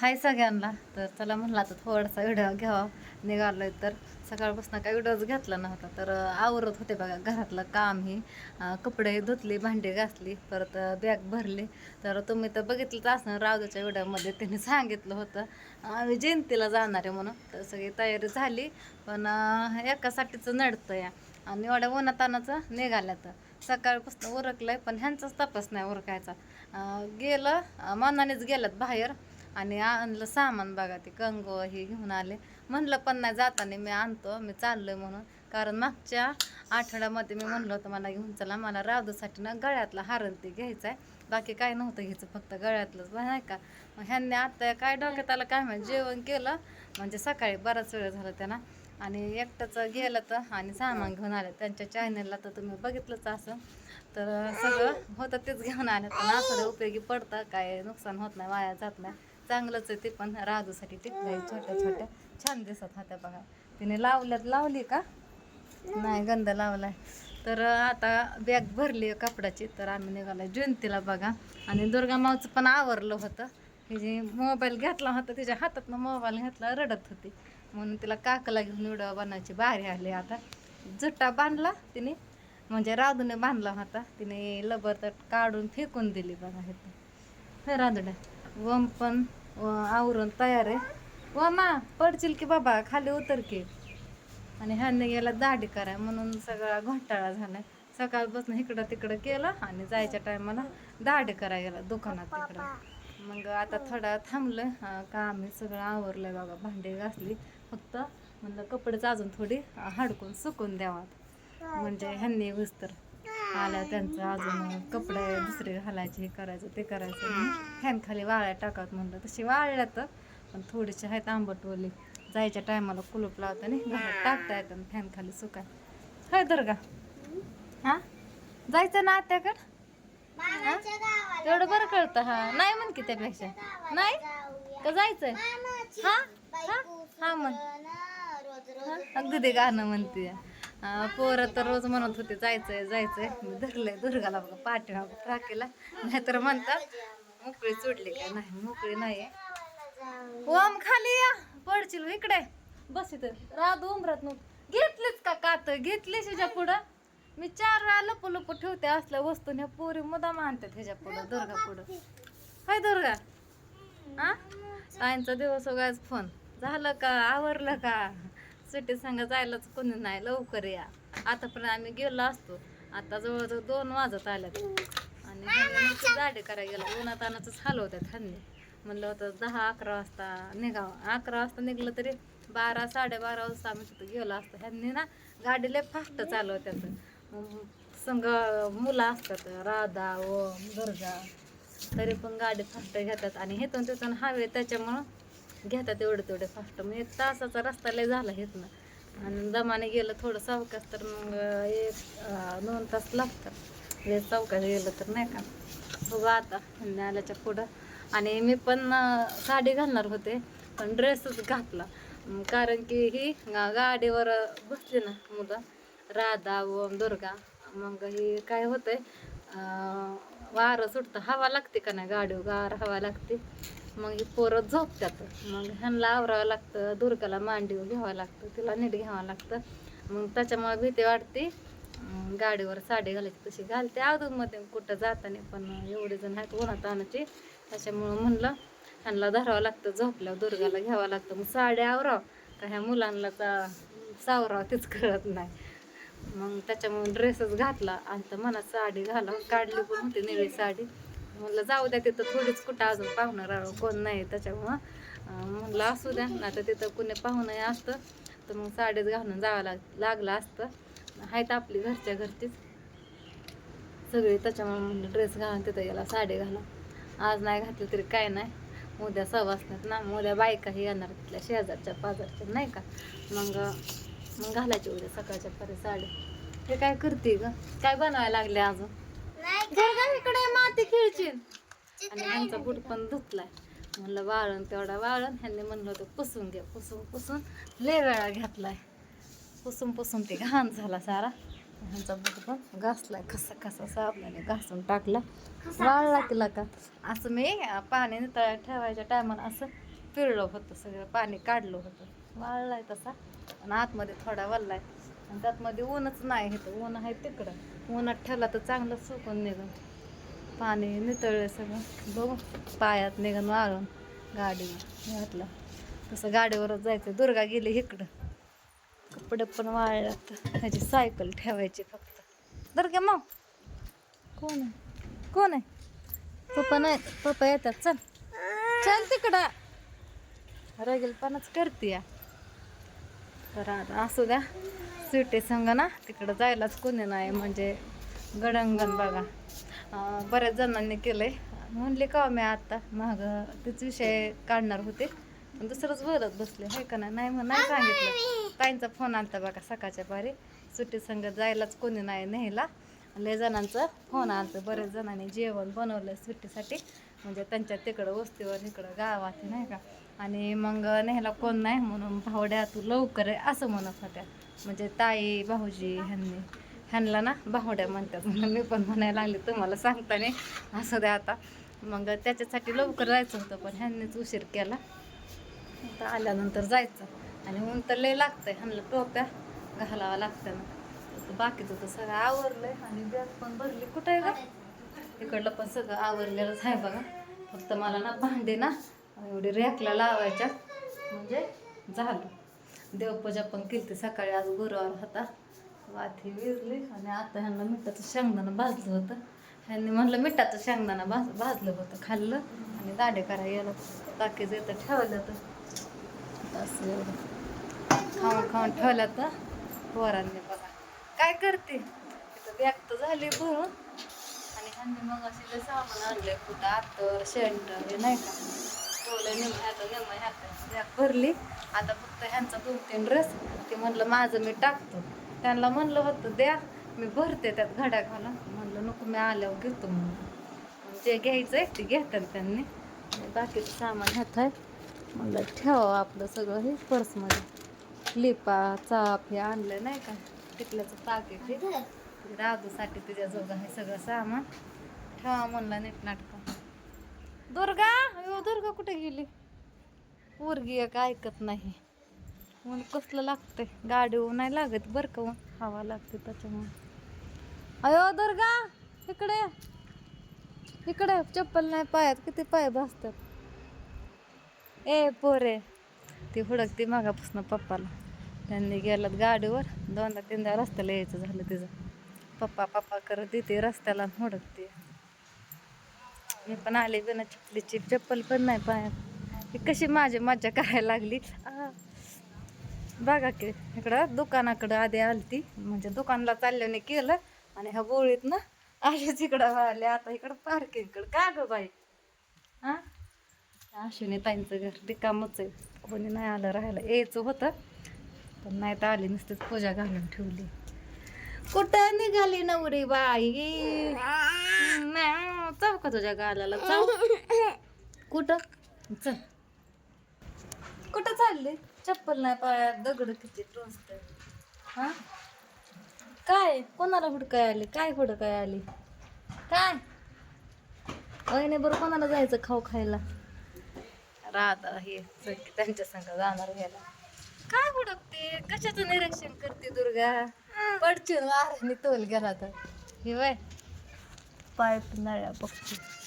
हाय सगळ्यांना. तर चला म्हणला आता थोडासा व्हिडिओ घ्यावा. निघालोय तर सकाळपासून काय व्हिडिओच घेतला नव्हता. तर आवरत होते बघा घरातलं काम ही. कपडे धुतली भांडी घासली परत बॅग भरली. तर तुम्ही तर बघितलंच असणार रावदाच्या व्हिडिओमध्ये त्यांनी सांगितलं होतं आम्ही जयंतीला जाणार आहे म्हणून. तर सगळी तयारी झाली पण एकासाठीचं नडतं या. आणि एवढ्या उन्हातानाचं निघाल्या तर सकाळपासून आहे पण ह्यांचाच तपास नाही उरकायचा. गेलं मानानेच गेलात बाहेर. आणि आणलं सामान बघा ते कंगो हे घेऊन आले. म्हणलं पण नाही जाताना मी आणतो मी चाललोय म्हणून. कारण मागच्या आठवड्यामध्ये मी म्हणलं होतं मला घेऊन चला मला रावदूसाठी ना गळ्यातला हारण ते घ्यायचं आहे बाकी काय नव्हतं घ्यायचं फक्त गळ्यातलंच नाही का? मग ह्यांनी आता काय डोक्यात आलं काय माहिती जेवण केलं. म्हणजे सकाळी बराच वेळ झाला त्यांना. आणि एकटंच गेलं तर आणि सामान घेऊन आलं. त्यांच्या चॅनलला तर तुम्ही बघितलंच असं. तर सगळं होतं तेच घेऊन आलं. पण असं उपयोगी पडतं काय नुकसान होत नाही वाया जात नाही. चांगलंच आहे ते पण. राजूसाठी टिकल्या छोट्या छोट्या. छान दिसत होत्या बघा. तिने लावल्यात लावली का? नाही गंध लावलाय. तर आता बॅग भरली आहे कपड्याची तर आम्ही निघाला जयंतीला बघा. आणि दुर्गा मावचं पण आवरलं होतं. हे जे मोबाईल घेतला होता तिच्या हातातनं मोबाईल घेतला रडत होती. म्हणून तिला काकला घेऊन व्हिडिओ बनायची बाहेर आली आता. जुट्टा बांधला तिने म्हणजे राधूने बांधला होता. तिने लबर तर काढून फेकून दिली बघा हे हे राधुड्या वम पण आवरून तयार आहे. व मा पडशील की बाबा खाली उतर की. आणि ह्याने गेला दाढी कराय म्हणून सगळा घोटाळा झालाय. सकाळपासून इकडं तिकडं केलं आणि जायच्या टायमाला दाढी करायला गेला दुकानात तिकडं. मग आता थोडा थांबलं. का आम्ही सगळं आवरलंय बाबा भांडी घासली. फक्त म्हणलं कपडेच अजून थोडी हाडकून हडकून सुकून द्यावात. म्हणजे ह्यांनी विस्तर आल्या त्यांचं अजून कपडे दुसरे घालायचे हे करायचं ते करायचं. फॅन खाली वाळ्या टाकावत म्हणलं. तशी वाळल्या तर पण थोडीशी आहेत आंबटवली. जायच्या टायमाला कुलूप लावताना घरात टाकता येतं फॅन खाली सुकाय. हाय तर का हा? जायचं ना आत्याकड? तेवढं बरं कळतं हा. नाही म्हण की त्यापेक्षा. नाही? का जायचंय? हा? हा? हा म्हण. अगदी ते गाणं म्हणते. पोरं तर रोज म्हणत होते जायचंय जायचंय. मी धरलंय दुर्गाला बघा पाठी राखेला. नाहीतर म्हणतात मोकळी चोडली काय नाही? मोकळी नाही ओम हो, खाली या. पडशील इकडे. बस इथं. राधू उमरात नव्हतं घेतलीच का कात? घेतलीच ह्याच्या पुढं? मी चार वेळा लप लपू ठेवते असल्या वस्तू ह्या पोरी मुदाम आणतात ह्याच्या पुढं दुर्गा पुढं. हाय दुर्गा? हा ताईंचा दिवस उगाच फोन झालं का? आवरलं का? सुट्टी संघ जायलाच कोणी नाही. लवकर या. आतापर्यंत आम्ही गेलो असतो. आता जवळजवळ दोन वाजत आल्यात. आणि ह्यांनी करायला गेला. उन्हात आणायचंच हलवतात ह्यांनी. म्हणलं होतं दहा अकरा वाजता निघावं. अकरा वाजता निघलं तरी बारा साडेबारा वाजता आम्ही तिथं गेलो असतो. ह्यांनी ना गाडी लय फास्ट चालवतात मग संग मुलं असतात. राधा ओम दुर्गा. तरी पण गाडी फास्ट घेतात. आणि हेतून तिथून हवे त्याच्यामुळं घेतात तेवढं तेवढे फास्ट मग एक तासाचा रस्ता लय झाला हेतनं आणि दमाने गेलं थोडं सावकाश तर मग एक दोन तास लागतात. हे सावकाश गेलं तर नाही का? बघू आता आल्याच्या पुढं. आणि मी पण साडी घालणार होते पण ड्रेसच घातला. कारण की ही गाडीवर बसली ना मुलं राधा व दुर्गा मग ही काय होतंय वारं सुटतं. हवा लागते का नाही गाडीवर? गार हवा लागते. मग ही पोरं झोपतात. मग ह्यांना आवरावं लागतं दुर्गाला मांडीवर घ्यावं लागतं तिला नीट घ्यावं लागतं. मग त्याच्यामुळे भीती वाटते. गाडीवर साडी घालायची तशी घालते. अधूनमध्ये कुठं जाताना पण एवढे जण आहेत उन्हात आणायचे त्याच्यामुळं म्हणलं ह्यांना धरावं लागतं झोपल्यावर दुर्गाला घ्यावं लागतं. मग साडी आवराव. का ह्या मुलांना तर सावराव तेच कळत नाही. मग त्याच्यामुळे ड्रेसच घातला आणि तर मनात साडी घाला. काढली पण होती निळी साडी. म्हटलं जाऊ द्या तिथं थोडीच कुठं अजून पाहुणं राहावं कोण नाही त्याच्यामुळं. म्हटलं असू द्या नाही तर तिथं कुणी पाहुणं असतं तर मग साडीच घालून जावं लाग लागलं असतं. आहेत आपली घरच्या घरचीच. सगळी त्याच्यामुळे म्हणलं ड्रेस घालून तिथं गेला साडी घाला आज नाही घातली तरी काय नाही. उद्या सवासण्यात ना उद्या बायकाही येणार तिथल्या शेजारच्या पाजारच्या नाही का? मग मग घालायची उद्या सकाळच्या परी साडी. हे काय करते ग? काय बनवायला लागले अजून? इकडे माती खेळशील आणि ह्यांचा बूट पण धुतलाय. म्हणलं वाळण तेवढा वाळण. ह्यांनी म्हणलं होतं पुसून घे. पुसून पुसून लय वेळा घेतलाय. पुसून पुसून ते घाण झाला सारा. ह्यांचा बुट पण घासलाय कसा कसा साबणाने घासून टाकला. वाळला तिला का? असं मी पाणी नितळ्यात ठेवायच्या टायमाला असं पिळलं होतं सगळं पाणी काढलं होतं. वाळलाय तसा. आणि आतमध्ये थोडा वल्लाय. आणि त्यातमध्ये ऊनच नाही इथं ऊन आहे तिकडं. उन्हात ठेवला तर चांगलं सुकून निघून. पाणी नितळलं सगळं. बघू पायात निघून वाळून गाडीवर. घातलं तसं गाडीवरच जायचं. दुर्गा गेली इकडं. कपडे पण वाळल्यात. ह्याची सायकल ठेवायची फक्त. दुर्गा मग? कोण आहे? कोण आहे? पप्पा नाही. पप्पा येतात. चल. चल तिकडं. रगेलपणाच करते या तर आता असू द्या. सुटे संग ना तिकडं जायलाच कोणी नाही म्हणजे गडंगण बघा. बऱ्याच जणांनी केलं आहे म्हणले का हो मी आता महाग तेच विषय काढणार होते. पण दुसरंच बोलत बसले आहे का नाही? नाही नाही सांगितलं. ताईंचा फोन आलता बघा सकाळच्या पारी. सुट्टी संग जायलाच कोणी नाही न्यायला. लय जणांचा फोन आलतं. बऱ्याच जणांनी जेवण बनवलं सुट्टीसाठी. म्हणजे त्यांच्या तिकडं वस्तीवर इकडं गावात नाही का? आणि मग न्यायला कोण नाही म्हणून भावड्या तू लवकर आहे असं म्हणत होत्या. म्हणजे ताई भाऊजी ह्यांनी ह्यांना ना भावड्या म्हणतात. म्हणून मी पण म्हणायला लागले तुम्हाला सांगताना असं द्या आता. मग त्याच्यासाठी लवकर जायचं होतं पण ह्यांनीच उशीर केला. आता आल्यानंतर जायचं. आणि ऊन तर लय लागतंय ह्यांना टोप्या घालावा लागतं ना. बाकीचं तर सगळं आवरलंय आणि बॅग पण भरली. कुठं आहे का इकडलं पण सगळं आवरलेलंच आहे बघा. फक्त मला ना भांडे ना एवढी रॅकला लावायच्या म्हणजे झालं. देवपूजा पण केली सकाळी आज गुरुवार होता. वाथी विजली आणि आता ह्यांना मिठाचं शेंगदाणं भाजलं होतं. ह्यांनी म्हणलं मिठाचं शेंगदाणं भाज भाजलं होतं खाल्लं आणि दाढे करायला गेलं. टाकीचं इथं ठेवलं तर असं एवढं खाऊन खाऊन ठेवलं तर पोरांनी बघा. काय करते? तिथं बॅग तर झाली भरून. आणि ह्यांनी मग असे सामान आणले कुठं? आत्तर शेंटर हे नाही का? ठेवलं निम निम बॅग भरली. आता फक्त ह्यांचा दोन तीन ड्रेस ते म्हणलं माझं मी टाकतो. त्यांना म्हणलं होतं द्या मी भरते त्यात घड्या घालून. म्हणलं नको मी आल्यावर घेतो म्हणून. जे घ्यायचं आहे ते घेतात त्यांनी. बाकीचं सामान ह्यात आहे. म्हणलं ठेवा आपलं सगळं हे पर्समध्ये. लिपा चाप हे आणलं नाही का? टिकल्याचं पाकिट हे. राधूसाठी तुझ्याजवळ आहे सगळं सामान. ठेवा म्हणलं नीट नाटकं. दुर्गा अयो दुर्गा कुठे गेली? पोरगी एक ऐकत नाही. मग कसलं लागतंय? गाडी नाही लागत बरं का हवा लागते त्याच्यामुळे. अयो दुर्गा इकडे इकडे चप्पल नाही पायात किती पाय भासतात. ए पोरे. ती हुडकती मागापासून पप्पाला. त्यांनी गेलात गाडीवर. दोनदा तीनदा रस्त्याला यायचं झालं तिचं. पप्पा पप्पा करत येते रस्त्याला हुडकते. मी पण आले बिना चपलीची चप्पल पण नाही पायात ही कशी माझी मज्जा करायला लागली. बघा की इकडं दुकानाकडं आधी आलती. म्हणजे दुकानला चालल्याने केलं. आणि ह्या गोळीत ना अशीच इकडं आले. आता इकडं पार्किंगकडं का ग बाई? हा अश्विनी ताईंचं घर रिकामच आहे. कोणी नाही आलं राहायला. यायचं होतं. पण नाही तर आली नुसतीच पूजा घालून ठेवली. कुठं निघाली नवरी बाई? नाही, तुझ्या गालाला. चव कुठं? चल. कुठं चालली? चप्पल नाही पायात दगड किती टोचते हा? काय? कोणाला हुडकाय आली? काय हुडकाय आली? काय? वहिने बरं कोणाला जायचं खाऊ खायला? राधा हे त्यांच्या संग जाणार घ्यायला. काय हुडकते? कशाचं निरीक्षण करते दुर्गा? पडचिन वाराने तोल गेला तर. हे वय. parpınlara bakacağız.